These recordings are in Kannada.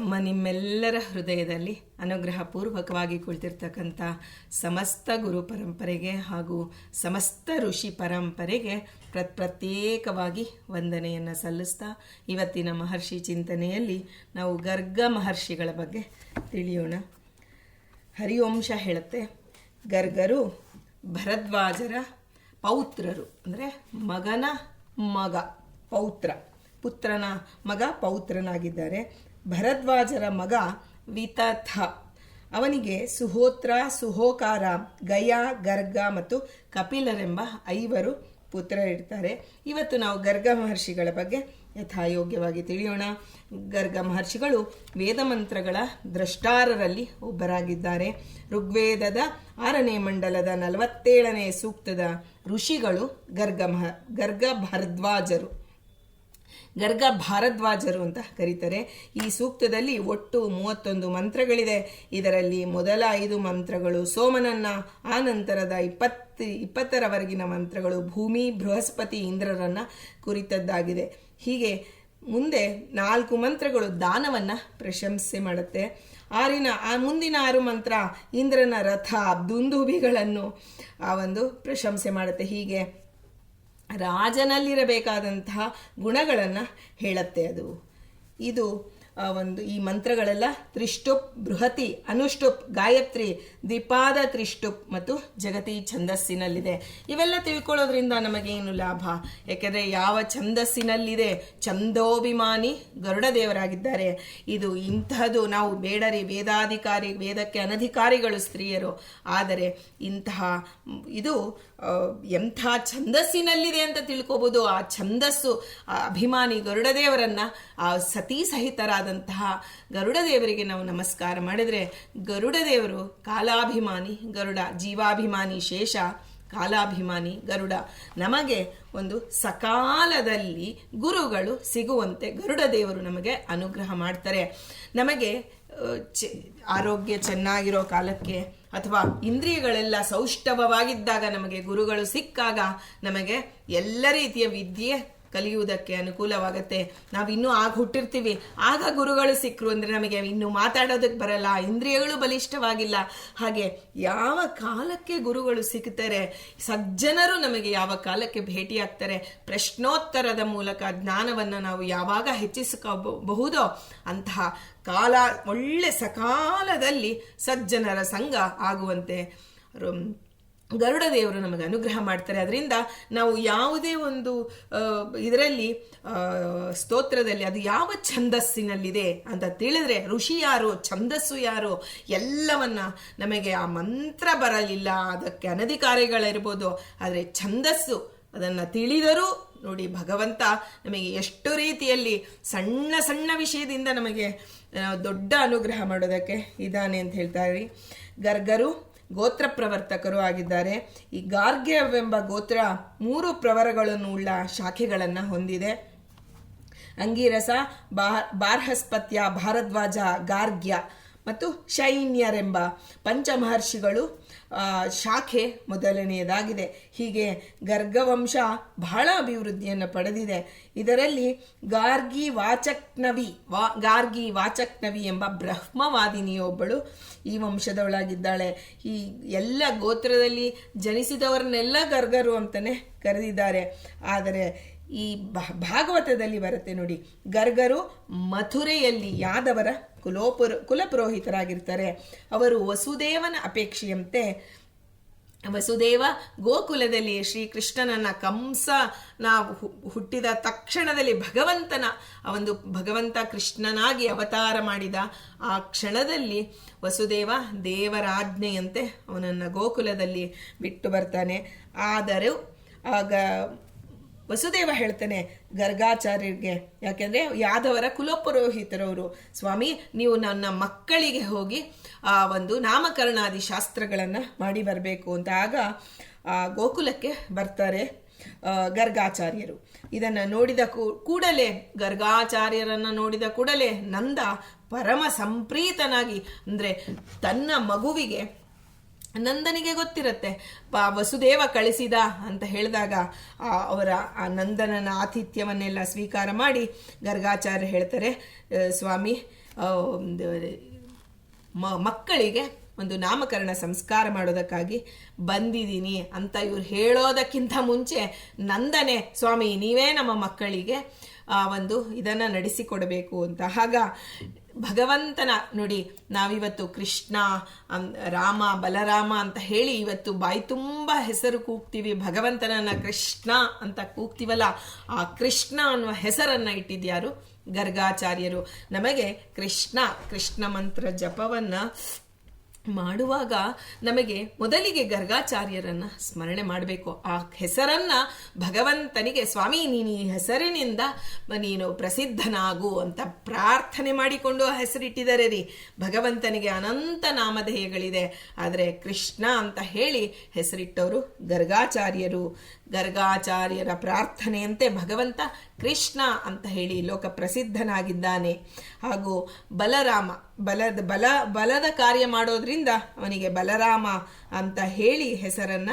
ನಮ್ಮ ನಿಮ್ಮೆಲ್ಲರ ಹೃದಯದಲ್ಲಿ ಅನುಗ್ರಹಪೂರ್ವಕವಾಗಿ ಕುಳಿತಿರ್ತಕ್ಕಂಥ ಸಮಸ್ತ ಗುರು ಪರಂಪರೆಗೆ ಹಾಗೂ ಸಮಸ್ತ ಋಷಿ ಪರಂಪರೆಗೆ ಪ್ರ ಪ್ರತ್ಯೇಕವಾಗಿ ವಂದನೆಯನ್ನು ಸಲ್ಲಿಸ್ತಾ ಇವತ್ತಿನ ಮಹರ್ಷಿ ಚಿಂತನೆಯಲ್ಲಿ ನಾವು ಗರ್ಗ ಮಹರ್ಷಿಗಳ ಬಗ್ಗೆ ತಿಳಿಯೋಣ. ಹರಿವಂಶ ಹೇಳುತ್ತೆ, ಗರ್ಗರು ಭರದ್ವಾಜರ ಪೌತ್ರರು. ಅಂದರೆ ಮಗನ ಮಗ, ಪೌತ್ರ. ಪುತ್ರನ ಮಗ ಪೌತ್ರನಾಗಿದ್ದಾರೆ. ಭರದ್ವಾಜರ ಮಗ ವಿತಥ. ಅವನಿಗೆ ಸುಹೋತ್ರ, ಸುಹೋಕಾರ, ಗಯಾ, ಗರ್ಗ ಮತ್ತು ಕಪಿಲರೆಂಬ ಐವರು ಪುತ್ರರಿರ್ತಾರೆ. ಇವತ್ತು ನಾವು ಗರ್ಗ ಮಹರ್ಷಿಗಳ ಬಗ್ಗೆ ಯಥಾಯೋಗ್ಯವಾಗಿ ತಿಳಿಯೋಣ. ಗರ್ಗ ಮಹರ್ಷಿಗಳು ವೇದ ಮಂತ್ರಗಳ ದ್ರಷ್ಟಾರರಲ್ಲಿ ಒಬ್ಬರಾಗಿದ್ದಾರೆ. ಋಗ್ವೇದದ ಆರನೇ ಮಂಡಲದ ನಲವತ್ತೇಳನೇ ಸೂಕ್ತದ ಋಷಿಗಳು ಗರ್ಗ ಮಹ, ಗರ್ಗ ಭರದ್ವಾಜರು. ಗರ್ಗ ಭಾರದ್ವಾಜರು ಅಂತ ಕರೀತಾರೆ. ಈ ಸೂಕ್ತದಲ್ಲಿ ಒಟ್ಟು ಮೂವತ್ತೊಂದು ಮಂತ್ರಗಳಿದೆ. ಇದರಲ್ಲಿ ಮೊದಲ ಐದು ಮಂತ್ರಗಳು ಸೋಮನನ್ನ, ಆ ನಂತರದ ಇಪ್ಪತ್ತು, ಇಪ್ಪತ್ತರವರೆಗಿನ ಮಂತ್ರಗಳು ಭೂಮಿ, ಬೃಹಸ್ಪತಿ, ಇಂದ್ರರನ್ನ ಕುರಿತದ್ದಾಗಿದೆ. ಹೀಗೆ ಮುಂದೆ ನಾಲ್ಕು ಮಂತ್ರಗಳು ದಾನವನ್ನ ಪ್ರಶಂಸೆ ಮಾಡುತ್ತೆ. ಆರಿನ, ಆ ಮುಂದಿನ ಆರು ಮಂತ್ರ ಇಂದ್ರನ ರಥ, ದುಂದುಬಿಗಳನ್ನು ಆ ಒಂದು ಪ್ರಶಂಸೆ ಮಾಡುತ್ತೆ. ಹೀಗೆ ರಾಜನಲ್ಲಿರಬೇಕಾದಂತಹ ಗುಣಗಳನ್ನು ಹೇಳುತ್ತೆ ಅದು. ಇದು ಒಂದು ಈ ಮಂತ್ರಗಳೆಲ್ಲ ತ್ರಿಷ್ಟುಪ್ ಬೃಹತಿ ಅನುಷ್ಟುಪ್ ಗಾಯತ್ರಿ ದ್ವಿಪಾದ ತ್ರಿಷ್ಟುಪ್ ಮತ್ತು ಜಗತಿ ಛಂದಸ್ಸಿನಲ್ಲಿದೆ. ಇವೆಲ್ಲ ತಿಳ್ಕೊಳ್ಳೋದ್ರಿಂದ ನಮಗೇನು ಲಾಭ? ಯಾಕೆಂದರೆ ಯಾವ ಛಂದಸ್ಸಿನಲ್ಲಿದೆ, ಛಂದೋಭಿಮಾನಿ ಗರುಡದೇವರಾಗಿದ್ದಾರೆ. ಇದು ಇಂತಹದು ನಾವು ಬೇಡರಿ, ವೇದಾಧಿಕಾರಿ, ವೇದಕ್ಕೆ ಅನಧಿಕಾರಿಗಳು ಸ್ತ್ರೀಯರು. ಆದರೆ ಇಂತಹ, ಇದು ಎಂಥ ಛಂದಸ್ಸಿನಲ್ಲಿದೆ ಅಂತ ತಿಳ್ಕೊಬೋದು. ಆ ಛಂದಸ್ಸು ಅಭಿಮಾನಿ ಗರುಡದೇವರನ್ನ, ಆ ಸತೀ ಸಹಿತರಾದಂತಹ ಗರುಡದೇವರಿಗೆ ನಾವು ನಮಸ್ಕಾರ ಮಾಡಿದರೆ, ಗರುಡದೇವರು ಕಾಲಾಭಿಮಾನಿ, ಗರುಡ ಜೀವಾಭಿಮಾನಿ ಶೇಷ, ಕಾಲಾಭಿಮಾನಿ ಗರುಡ. ನಮಗೆ ಒಂದು ಸಕಾಲದಲ್ಲಿ ಗುರುಗಳು ಸಿಗುವಂತೆ ಗರುಡ ದೇವರು ನಮಗೆ ಅನುಗ್ರಹ ಮಾಡ್ತಾರೆ. ನಮಗೆ ಆರೋಗ್ಯ ಚೆನ್ನಾಗಿರೋ ಕಾಲಕ್ಕೆ ಅಥವಾ ಇಂದ್ರಿಯಗಳೆಲ್ಲ ಸೌಷ್ಠವವಾಗಿದ್ದಾಗ ನಮಗೆ ಗುರುಗಳು ಸಿಕ್ಕಾಗ ನಮಗೆ ಎಲ್ಲ ರೀತಿಯ ವಿದ್ಯೆ ಕಲಿಯುವುದಕ್ಕೆ ಅನುಕೂಲವಾಗುತ್ತೆ. ನಾವು ಇನ್ನೂ ಆಗ ಹುಟ್ಟಿರ್ತೀವಿ. ಆಗ ಗುರುಗಳು ಸಿಕ್ಕರು ಅಂದರೆ ನಮಗೆ ಇನ್ನು ಮಾತಾಡೋದಕ್ಕೆ ಬರಲ್ಲ, ಇಂದ್ರಿಯಗಳು ಬಲಿಷ್ಠವಾಗಿಲ್ಲ. ಹಾಗೆ ಯಾವ ಕಾಲಕ್ಕೆ ಗುರುಗಳು ಸಿಗ್ತಾರೆ ಸಜ್ಜನರು ನಮಗೆ ಯಾವ ಕಾಲಕ್ಕೆ ಭೇಟಿಯಾಗ್ತಾರೆ, ಪ್ರಶ್ನೋತ್ತರದ ಮೂಲಕ ಜ್ಞಾನವನ್ನು ನಾವು ಯಾವಾಗ ಹೆಚ್ಚಿಸಿಕೋಬಹುದೋ ಅಂತಹ ಕಾಲ, ಒಳ್ಳೆ ಸಕಾಲದಲ್ಲಿ ಸಜ್ಜನರ ಸಂಘ ಆಗುವಂತೆ. ಗರುಡ ದೇವರು ನಮಗೆ ಅನುಗ್ರಹ ಮಾಡ್ತಾರೆ. ಅದರಿಂದ ನಾವು ಯಾವುದೇ ಒಂದು ಇದರಲ್ಲಿ ಸ್ತೋತ್ರದಲ್ಲಿ ಅದು ಯಾವ ಛಂದಸ್ಸಿನಲ್ಲಿದೆ ಅಂತ ತಿಳಿದ್ರೆ ಋಷಿ ಯಾರು, ಛಂದಸ್ಸು ಯಾರು, ಎಲ್ಲವನ್ನ ನಮಗೆ ಆ ಮಂತ್ರ ಬರಲಿಲ್ಲ, ಅದಕ್ಕೆ ಅನಧಿಕಾರಿಗಳಿರ್ಬೋದು, ಆದರೆ ಛಂದಸ್ಸು ಅದನ್ನು ತಿಳಿದರೂ ನೋಡಿ ಭಗವಂತ ನಮಗೆ ಎಷ್ಟು ರೀತಿಯಲ್ಲಿ ಸಣ್ಣ ಸಣ್ಣ ವಿಷಯದಿಂದ ನಮಗೆ ದೊಡ್ಡ ಅನುಗ್ರಹ ಮಾಡೋದಕ್ಕೆ ಇದ್ದಾನೆ ಅಂತ ಹೇಳ್ತಾರೆ ಗರ್ಗರು ಗೋತ್ರ ಪ್ರವರ್ತಕರು ಆಗಿದ್ದಾರೆ. ಈ ಗಾರ್ಗ್ಯವೆಂಬ ಗೋತ್ರ ಮೂರು ಪ್ರವರಗಳನ್ನು ಉಳ್ಳ ಶಾಖೆಗಳನ್ನು ಹೊಂದಿದೆ. ಅಂಗೀರಸ ಬಾರ್ಹಸ್ಪತ್ಯ, ಭಾರದ್ವಾಜ, ಗಾರ್ಗ್ಯ ಮತ್ತು ಶೈನ್ಯರೆಂಬ ಪಂಚಮಹರ್ಷಿಗಳು ಶಾಖೆ ಮೊದಲನೆಯದಾಗಿದೆ. ಹೀಗೆ ಗರ್ಗವಂಶ ಬಹಳ ಅಭಿವೃದ್ಧಿಯನ್ನು ಪಡೆದಿದೆ. ಇದರಲ್ಲಿ ಗಾರ್ಗಿ ವಾಚಕ್ನವಿ, ವಾ, ಗಾರ್ಗಿ ವಾಚಕ್ನವಿ ಎಂಬ ಬ್ರಹ್ಮವಾದಿನಿಯೊಬ್ಬಳು ಈ ವಂಶದವಳಾಗಿದ್ದಾಳೆ. ಈ ಎಲ್ಲ ಗೋತ್ರದಲ್ಲಿ ಜನಿಸಿದವರನ್ನೆಲ್ಲ ಗರ್ಗರು ಅಂತಲೇ ಕರೆದಿದ್ದಾರೆ. ಆದರೆ ಈ ಭಾಗವತದಲ್ಲಿ ಬರುತ್ತೆ ನೋಡಿ. ಗರ್ಗರು ಮಥುರೆಯಲ್ಲಿ ಯಾದವರ ಕುಲೋಪುರ, ಕುಲಪುರೋಹಿತರಾಗಿರ್ತಾರೆ. ಅವರು ವಸುದೇವನ ಅಪೇಕ್ಷೆಯಂತೆ ವಸುದೇವ ಗೋಕುಲದಲ್ಲಿ ಶ್ರೀಕೃಷ್ಣನನ್ನ ಕಂಸನ ಹು- ಹುಟ್ಟಿದ ತಕ್ಷಣದಲ್ಲಿ ಭಗವಂತನ, ಆ ಒಂದು ಭಗವಂತ ಕೃಷ್ಣನಾಗಿ ಅವತಾರ ಮಾಡಿದ ಆ ಕ್ಷಣದಲ್ಲಿ ವಸುದೇವ ದೇವರಾಜ್ಞೆಯಂತೆ ಅವನನ್ನು ಗೋಕುಲದಲ್ಲಿ ಬಿಟ್ಟು ಬರ್ತಾನೆ. ಆದರೂ ಆಗ ವಸುದೇವ ಹೇಳ್ತಾನೆ, ಗರ್ಗಾಚಾರ್ಯರಿಗೆ. ಯಾಕೆಂದ್ರೆ ಯಾದವರ ಕುಲಪುರೋಹಿತರವರು. ಸ್ವಾಮಿ, ನೀವು ನನ್ನ ಮಕ್ಕಳಿಗೆ ಹೋಗಿ ಆ ಒಂದು ನಾಮಕರಣಾದಿ ಶಾಸ್ತ್ರಗಳನ್ನು ಮಾಡಿ ಬರಬೇಕು ಅಂತ ಆಗ ಆ ಗೋಕುಲಕ್ಕೆ ಬರ್ತಾರೆ ಗರ್ಗಾಚಾರ್ಯರು. ಇದನ್ನು ನೋಡಿದ ಕೂಡಲೇ, ಗರ್ಗಾಚಾರ್ಯರನ್ನ ನೋಡಿದ ಕೂಡಲೇ ನಂದ ಪರಮ ಸಂಪ್ರೀತನಾಗಿ, ಅಂದರೆ ತನ್ನ ಮಗುವಿಗೆ ನಂದನಿಗೆ ಗೊತ್ತಿರುತ್ತೆ ವಸುದೇವ ಕಳಿಸಿದ ಅಂತ ಹೇಳಿದಾಗ ಅವರ, ಆ ನಂದನನ ಆತಿಥ್ಯವನ್ನೆಲ್ಲ ಸ್ವೀಕಾರ ಮಾಡಿ ಗರ್ಗಾಚಾರ್ಯ ಹೇಳ್ತಾರೆ ಸ್ವಾಮಿ ಮಕ್ಕಳಿಗೆ ಒಂದು ನಾಮಕರಣ ಸಂಸ್ಕಾರ ಮಾಡೋದಕ್ಕಾಗಿ ಬಂದಿದ್ದೀನಿ ಅಂತ ಇವ್ರು ಹೇಳೋದಕ್ಕಿಂತ ಮುಂಚೆ ನಂದನೆ, ಸ್ವಾಮಿ, ನೀವೇ ನಮ್ಮ ಮಕ್ಕಳಿಗೆ ಆ ಒಂದು ಇದನ್ನು ನಡೆಸಿಕೊಡಬೇಕು ಅಂತ. ಆಗ ಭಗವಂತನ ನೋಡಿ, ನಾವಿವತ್ತು ಕೃಷ್ಣ ರಾಮ, ಬಲರಾಮ ಅಂತ ಹೇಳಿ ಇವತ್ತು ಬಾಯಿ ತುಂಬ ಹೆಸರು ಕೂಗ್ತೀವಿ. ಭಗವಂತನನ್ನ ಕೃಷ್ಣ ಅಂತ ಕೂಗ್ತೀವಲ್ಲ, ಆ ಕೃಷ್ಣ ಅನ್ನುವ ಹೆಸರನ್ನ ಇಟ್ಟಿದ್ಯಾರು ಗರ್ಗಾಚಾರ್ಯರು. ನಮಗೆ ಕೃಷ್ಣ ಕೃಷ್ಣ ಮಂತ್ರ ಜಪವನ್ನ ಮಾಡುವಾಗ ನಮಗೆ ಮೊದಲಿಗೆ ಗರ್ಗಾಚಾರ್ಯರನ್ನ ಸ್ಮರಣೆ ಮಾಡಬೇಕು. ಆ ಹೆಸರನ್ನ ಭಗವಂತನಿಗೆ, ಸ್ವಾಮಿ, ನೀನು ಈ ಹೆಸರಿನಿಂದ ನೀನು ಪ್ರಸಿದ್ಧನಾಗು ಅಂತ ಪ್ರಾರ್ಥನೆ ಮಾಡಿಕೊಂಡು ಆ ಹೆಸರಿಟ್ಟಿದ್ದಾರೆ ರೀ. ಭಗವಂತನಿಗೆ ಅನಂತ ನಾಮಧೇಯಗಳಿದೆ. ಆದರೆ ಕೃಷ್ಣ ಅಂತ ಹೇಳಿ ಹೆಸರಿಟ್ಟವರು ಗರ್ಗಾಚಾರ್ಯರು. ಗರ್ಗಾಚಾರ್ಯರ ಪ್ರಾರ್ಥನೆಯಂತೆ ಭಗವಂತ ಕೃಷ್ಣ ಅಂತ ಹೇಳಿ ಲೋಕ ಪ್ರಸಿದ್ಧನಾಗಿದ್ದಾನೆ. ಹಾಗೂ ಬಲರಾಮ, ಬಲದ, ಬಲ, ಬಲದ ಕಾರ್ಯ ಮಾಡೋದ್ರಿಂದ ಅವನಿಗೆ ಬಲರಾಮ ಅಂತ ಹೇಳಿ ಹೆಸರನ್ನ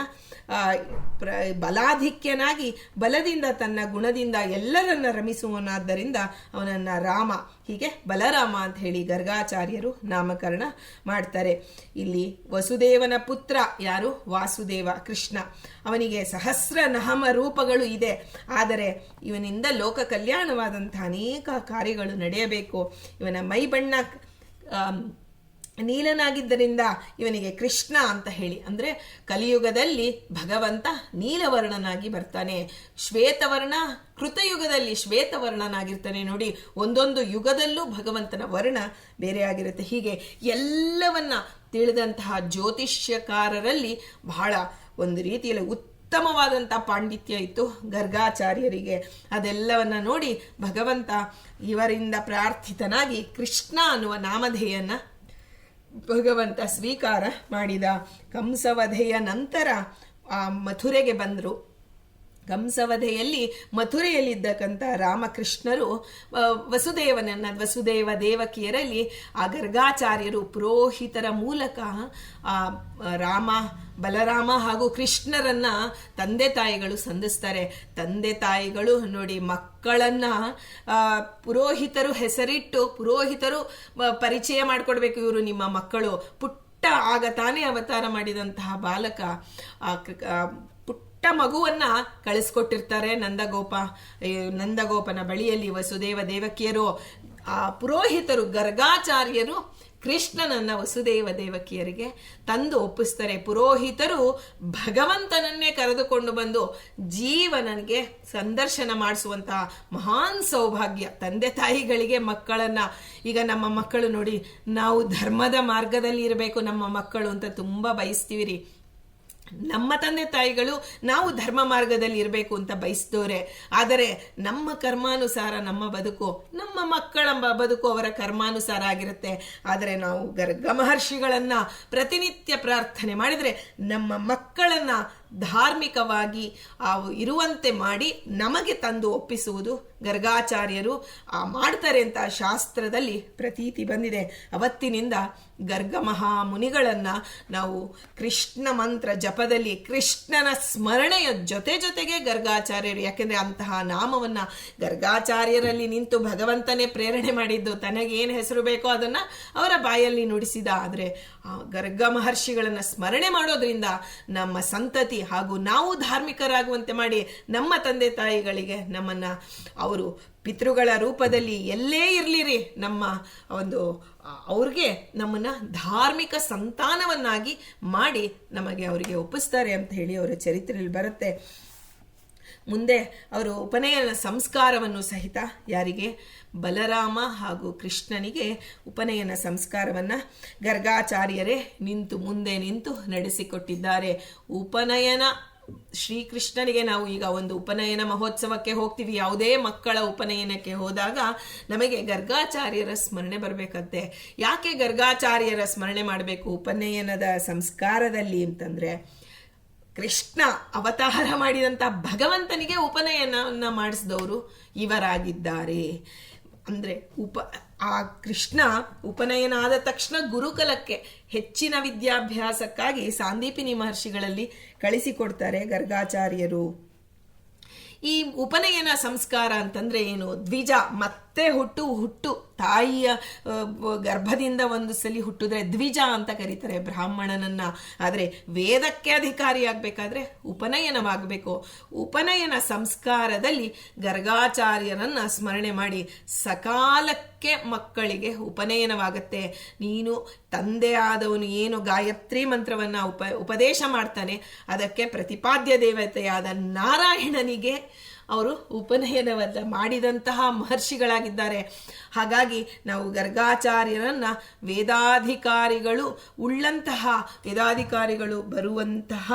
ಬಲಾಧಿಕ್ಯನಾಗಿ ಬಲದಿಂದ ತನ್ನ ಗುಣದಿಂದ ಎಲ್ಲರನ್ನ ರಮಿಸುವನಾದ್ದರಿಂದ ಅವನನ್ನ ರಾಮ, ಹೀಗೆ ಬಲರಾಮ ಅಂತ ಹೇಳಿ ಗರ್ಗಾಚಾರ್ಯರು ನಾಮಕರಣ ಮಾಡ್ತಾರೆ. ಇಲ್ಲಿ ವಸುದೇವನ ಪುತ್ರ ಯಾರು? ವಾಸುದೇವ ಕೃಷ್ಣ. ಅವನಿಗೆ ಸಹಸ್ರ ನಹಮ ರೂಪಗಳು ಇದೆ. ಆದರೆ ಇವನಿಂದ ಲೋಕ ಕಲ್ಯಾಣವಾದಂಥ ಅನೇಕ ಕಾರ್ಯಗಳು ನಡೆಯಬೇಕು. ಇವನ ಮೈ ಬಣ್ಣ ನೀಲನಾಗಿದ್ದರಿಂದ ಇವನಿಗೆ ಕೃಷ್ಣ ಅಂತ ಹೇಳಿ. ಅಂದರೆ ಕಲಿಯುಗದಲ್ಲಿ ಭಗವಂತ ನೀಲವರ್ಣನಾಗಿ ಬರ್ತಾನೆ. ಶ್ವೇತವರ್ಣ ಕೃತಯುಗದಲ್ಲಿ ಶ್ವೇತವರ್ಣನಾಗಿರ್ತಾನೆ ನೋಡಿ. ಒಂದೊಂದು ಯುಗದಲ್ಲೂ ಭಗವಂತನ ವರ್ಣ ಬೇರೆಯಾಗಿರುತ್ತೆ ಹೀಗೆ ಎಲ್ಲವನ್ನ ತಿಳಿದಂತಹ ಜ್ಯೋತಿಷ್ಯಕಾರರಲ್ಲಿ ಬಹಳ ಒಂದು ರೀತಿಯಲ್ಲಿ ಉತ್ತಮವಾದಂಥ ಪಾಂಡಿತ್ಯ ಇತ್ತು ಗರ್ಗಾಚಾರ್ಯರಿಗೆ. ಅದೆಲ್ಲವನ್ನ ನೋಡಿ ಭಗವಂತ ಇವರಿಂದ ಪ್ರಾರ್ಥಿತನಾಗಿ ಕೃಷ್ಣ ಅನ್ನುವ ನಾಮಧೇಯನ್ನ ಭಗವಂತ ಸ್ವೀಕಾರ ಮಾಡಿದ ಕಂಸವಧೆಯ ನಂತರ ಆ ಮಥುರೆಗೆ ಬಂದರು. ಕಂಸವಧೆಯಲ್ಲಿ ಮಥುರೆಯಲ್ಲಿದ್ದಕ್ಕಂಥ ರಾಮಕೃಷ್ಣರು ವಸುದೇವನನ್ನ, ವಸುದೇವ ದೇವಕಿಯರಲ್ಲಿ ಆ ಗರ್ಗಾಚಾರ್ಯರು, ಪುರೋಹಿತರ ಮೂಲಕ ರಾಮ, ಬಲರಾಮ ಹಾಗೂ ಕೃಷ್ಣರನ್ನ ತಂದೆ ತಾಯಿಗಳು ಸಂಧಿಸ್ತಾರೆ. ತಂದೆ ತಾಯಿಗಳು ನೋಡಿ ಮಕ್ಕಳನ್ನ ಪುರೋಹಿತರು ಹೆಸರಿಟ್ಟು, ಪುರೋಹಿತರು ಪರಿಚಯ ಮಾಡಿಕೊಡ್ಬೇಕು ಇವರು ನಿಮ್ಮ ಮಕ್ಕಳು. ಪುಟ್ಟ ಆಗ ತಾನೇ ಅವತಾರ ಮಾಡಿದಂತಹ ಬಾಲಕ ಮಗುವನ್ನ ಕಳಿಸ್ಕೊಟ್ಟಿರ್ತಾರೆ ನಂದಗೋಪ. ನಂದಗೋಪನ ಬಳಿಯಲ್ಲಿ ವಸುದೇವ ದೇವಕಿಯರು, ಆ ಪುರೋಹಿತರು, ಗರ್ಗಾಚಾರ್ಯರು ಕೃಷ್ಣನನ್ನ ವಸುದೇವ ದೇವಕಿಯರಿಗೆ ತಂದು ಒಪ್ಪಿಸ್ತಾರೆ. ಪುರೋಹಿತರು ಭಗವಂತನನ್ನೇ ಕರೆದುಕೊಂಡು ಬಂದು ಜೀವನನಿಗೆ ಸಂದರ್ಶನ ಮಾಡಿಸುವಂತಹ ಮಹಾನ್ ಸೌಭಾಗ್ಯ. ತಂದೆ ತಾಯಿಗಳಿಗೆ ಮಕ್ಕಳನ್ನ. ಈಗ ನಮ್ಮ ಮಕ್ಕಳು ನೋಡಿ, ನಾವು ಧರ್ಮದ ಮಾರ್ಗದಲ್ಲಿ ಇರಬೇಕು, ನಮ್ಮ ಮಕ್ಕಳು ಅಂತ ತುಂಬಾ ಬಯಸ್ತೀವಿ ರೀ. ನಮ್ಮ ತಂದೆ ತಾಯಿಗಳು ನಾವು ಧರ್ಮ ಮಾರ್ಗದಲ್ಲಿ ಇರಬೇಕು ಅಂತ ಬಯಸಿದವ್ರೆ. ಆದರೆ ನಮ್ಮ ಕರ್ಮಾನುಸಾರ ನಮ್ಮ ಬದುಕು, ನಮ್ಮ ಮಕ್ಕಳ ಬದುಕು ಅವರ ಕರ್ಮಾನುಸಾರ ಆಗಿರುತ್ತೆ. ಆದರೆ ನಾವು ಗರ್ಗ ಮಹರ್ಷಿಗಳನ್ನು ಪ್ರತಿನಿತ್ಯ ಪ್ರಾರ್ಥನೆ ಮಾಡಿದರೆ ನಮ್ಮ ಮಕ್ಕಳನ್ನ ಧಾರ್ಮಿಕವಾಗಿ ಅವು ಇರುವಂತೆ ಮಾಡಿ ನಮಗೆ ತಂದು ಒಪ್ಪಿಸುವುದು ಗರ್ಗಾಚಾರ್ಯರು. ಆ ಮಾಡ್ತಾರೆ ಅಂತ ಶಾಸ್ತ್ರದಲ್ಲಿ ಪ್ರತೀತಿ ಬಂದಿದೆ. ಅವತ್ತಿನಿಂದ ಗರ್ಗ ಮಹಾಮುನಿಗಳನ್ನು ನಾವು ಕೃಷ್ಣ ಮಂತ್ರ ಜಪದಲ್ಲಿ ಕೃಷ್ಣನ ಸ್ಮರಣೆಯ ಜೊತೆ ಜೊತೆಗೆ ಗರ್ಗಾಚಾರ್ಯರು. ಯಾಕೆಂದರೆ ಅಂತಹ ನಾಮವನ್ನ ಗರ್ಗಾಚಾರ್ಯರಲ್ಲಿ ನಿಂತು ಭಗವಂತನೇ ಪ್ರೇರಣೆ ಮಾಡಿದ್ದು. ತನಗೇನು ಹೆಸರು ಬೇಕೋ ಅದನ್ನ ಅವರ ಬಾಯಲ್ಲಿ ನುಡಿಸಿದ. ಆದರೆ ಆ ಗರ್ಗ ಮಹರ್ಷಿಗಳನ್ನು ಸ್ಮರಣೆ ಮಾಡೋದ್ರಿಂದ ನಮ್ಮ ಸಂತತಿ ಹಾಗೂ ನಾವು ಧಾರ್ಮಿಕರಾಗುವಂತೆ ಮಾಡಿ ನಮ್ಮ ತಂದೆ ತಾಯಿಗಳಿಗೆ ನಮ್ಮನ್ನ ಅವರು ಪಿತೃಗಳ ರೂಪದಲ್ಲಿ ಎಲ್ಲೇ ಇರಲಿರಿ, ನಮ್ಮ ಒಂದು ಅವ್ರಿಗೆ ನಮ್ಮನ್ನ ಧಾರ್ಮಿಕ ಸಂತಾನವನ್ನಾಗಿ ಮಾಡಿ ನಮಗೆ ಅವರಿಗೆ ಒಪ್ಪಿಸ್ತಾರೆ ಅಂತ ಹೇಳಿ ಅವರ ಚರಿತ್ರೆಯಲ್ಲಿ ಬರುತ್ತೆ. ಮುಂದೆ ಅವರು ಉಪನಯನ ಸಂಸ್ಕಾರವನ್ನು ಸಹಿತ ಯಾರಿಗೆ ಬಲರಾಮ ಹಾಗೂ ಕೃಷ್ಣನಿಗೆ ಉಪನಯನ ಸಂಸ್ಕಾರವನ್ನ ಗರ್ಗಾಚಾರ್ಯರೇ ನಿಂತು ಮುಂದೆ ನಿಂತು ನಡೆಸಿಕೊಟ್ಟಿದ್ದಾರೆ. ಉಪನಯನ, ಶ್ರೀಕೃಷ್ಣನಿಗೆ ನಾವು ಈಗ ಒಂದು ಉಪನಯನ ಮಹೋತ್ಸವಕ್ಕೆ ಹೋಗ್ತೀವಿ. ಯಾವುದೇ ಮಕ್ಕಳ ಉಪನಯನಕ್ಕೆ ಹೋದಾಗ ನಮಗೆ ಗರ್ಗಾಚಾರ್ಯರ ಸ್ಮರಣೆ ಬರಬೇಕಂತೆ. ಯಾಕೆ ಗರ್ಗಾಚಾರ್ಯರ ಸ್ಮರಣೆ ಮಾಡಬೇಕು ಉಪನಯನದ ಸಂಸ್ಕಾರದಲ್ಲಿ ಅಂತಂದ್ರೆ, ಕೃಷ್ಣ ಅವತಾರ ಮಾಡಿದಂಥ ಭಗವಂತನಿಗೆ ಉಪನಯನವನ್ನು ಮಾಡಿಸಿದವರು ಇವರಾಗಿದ್ದಾರೆ. ಅಂದ್ರೆ ಉಪ, ಆ ಕೃಷ್ಣ ಉಪನಯನ ಆದ ತಕ್ಷಣ ಗುರುಕುಲಕ್ಕೆ ಹೆಚ್ಚಿನ ವಿದ್ಯಾಭ್ಯಾಸಕ್ಕಾಗಿ ಸಾಂದೀಪಿನಿ ಮಹರ್ಷಿಗಳಲ್ಲಿ ಕಳಿಸಿಕೊಡ್ತಾರೆ ಗರ್ಗಾಚಾರ್ಯರು. ಈ ಉಪನಯನ ಸಂಸ್ಕಾರ ಅಂತಂದ್ರೆ ಏನು? ದ್ವಿಜ ಮತ್ತೆ ಮತ್ತೆ ಹುಟ್ಟು ಹುಟ್ಟು. ತಾಯಿಯ ಗರ್ಭದಿಂದ ಒಂದು ಸಲಿ ಹುಟ್ಟಿದ್ರೆ ದ್ವಿಜ ಅಂತ ಕರೀತಾರೆ ಬ್ರಾಹ್ಮಣನನ್ನ. ಆದರೆ ವೇದಕ್ಕೆ ಅಧಿಕಾರಿಯಾಗಬೇಕಾದ್ರೆ ಉಪನಯನವಾಗಬೇಕು. ಉಪನಯನ ಸಂಸ್ಕಾರದಲ್ಲಿ ಗರ್ಗಾಚಾರ್ಯರನ್ನ ಸ್ಮರಣೆ ಮಾಡಿ ಸಕಾಲಕ್ಕೆ ಮಕ್ಕಳಿಗೆ ಉಪನಯನವಾಗತ್ತೆ. ನೀನು ತಂದೆ ಆದವನು ಏನು ಗಾಯತ್ರಿ ಮಂತ್ರವನ್ನ ಉಪ, ಉಪದೇಶ ಮಾಡ್ತಾನೆ, ಅದಕ್ಕೆ ಪ್ರತಿಪಾದ್ಯ ದೇವತೆಯಾದ ನಾರಾಯಣನಿಗೆ ಅವರು ಉಪನಯನವನ್ನು ಮಾಡಿದಂತಹ ಮಹರ್ಷಿಗಳಾಗಿದ್ದಾರೆ. ಹಾಗಾಗಿ ನಾವು ಗರ್ಗಾಚಾರ್ಯರನ್ನ ವೇದಾಧಿಕಾರಿಗಳು, ಉಳ್ಳಂತಹ ವೇದಾಧಿಕಾರಿಗಳು ಬರುವಂತಹ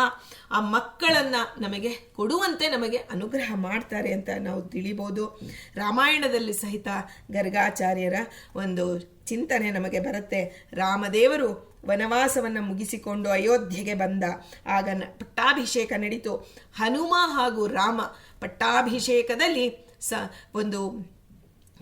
ಆ ಮಕ್ಕಳನ್ನ ನಮಗೆ ಕೊಡುವಂತೆ ನಮಗೆ ಅನುಗ್ರಹ ಮಾಡ್ತಾರೆ ಅಂತ ನಾವು ತಿಳಿಬೋದು. ರಾಮಾಯಣದಲ್ಲಿ ಸಹಿತ ಗರ್ಗಾಚಾರ್ಯರ ಒಂದು ಚಿಂತನೆ ನಮಗೆ ಬರುತ್ತೆ. ರಾಮದೇವರು ವನವಾಸವನ್ನು ಮುಗಿಸಿಕೊಂಡು ಅಯೋಧ್ಯೆಗೆ ಬಂದ. ಆಗ ಪಟ್ಟಾಭಿಷೇಕ ನಡೀತು. ಹನುಮ ಹಾಗೂ ರಾಮ ಪಟ್ಟಾಭಿಷೇಕದಲ್ಲಿ ಸ ಒಂದು